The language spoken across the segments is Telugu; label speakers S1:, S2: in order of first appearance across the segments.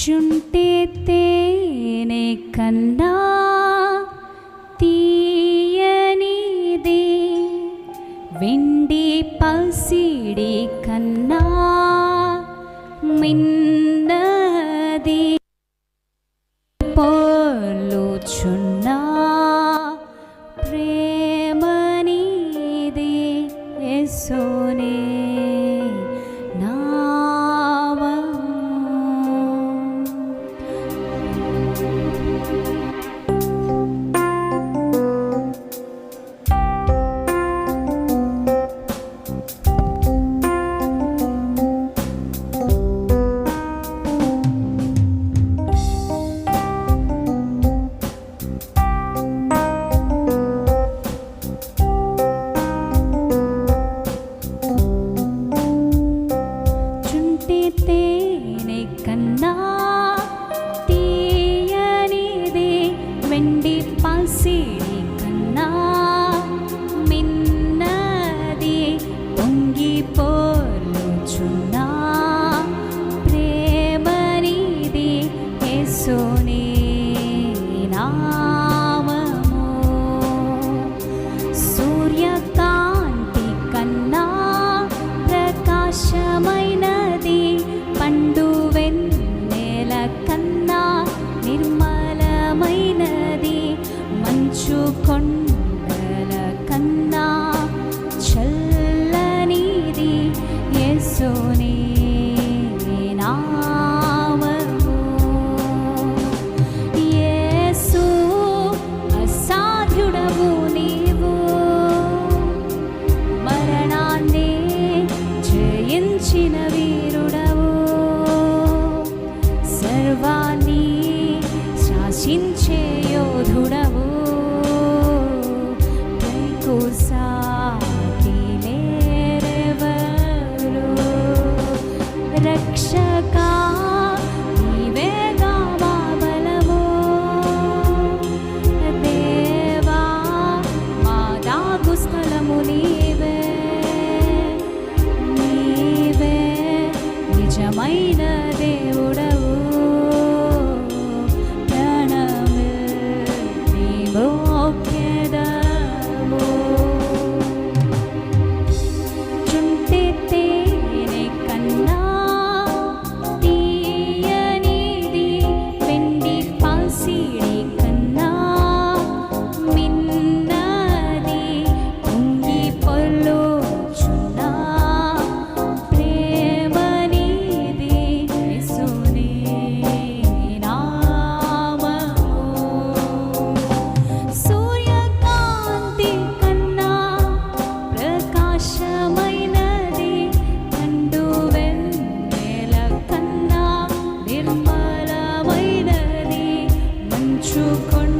S1: చుంటే తేనే కన్నా সুকন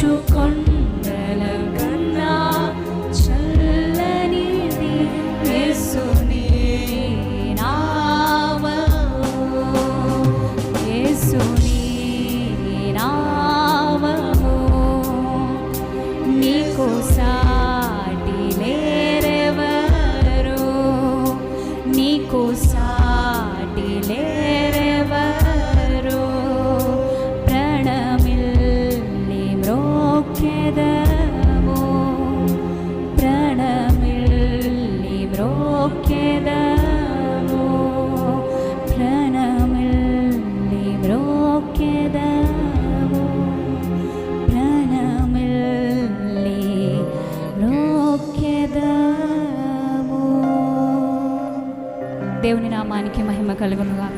S1: కొండల కన్నా చల్లనిది యేసుని నామము. యేసుని నామము. నీకోసా മ്രോക്കേതമോ പ്രണമില്ലി മ്രോക്കേതമോ പ്രണമില്ലി മ്രോക്കേതമോ దేవుని నామానికి మహిమ కలుగునుగా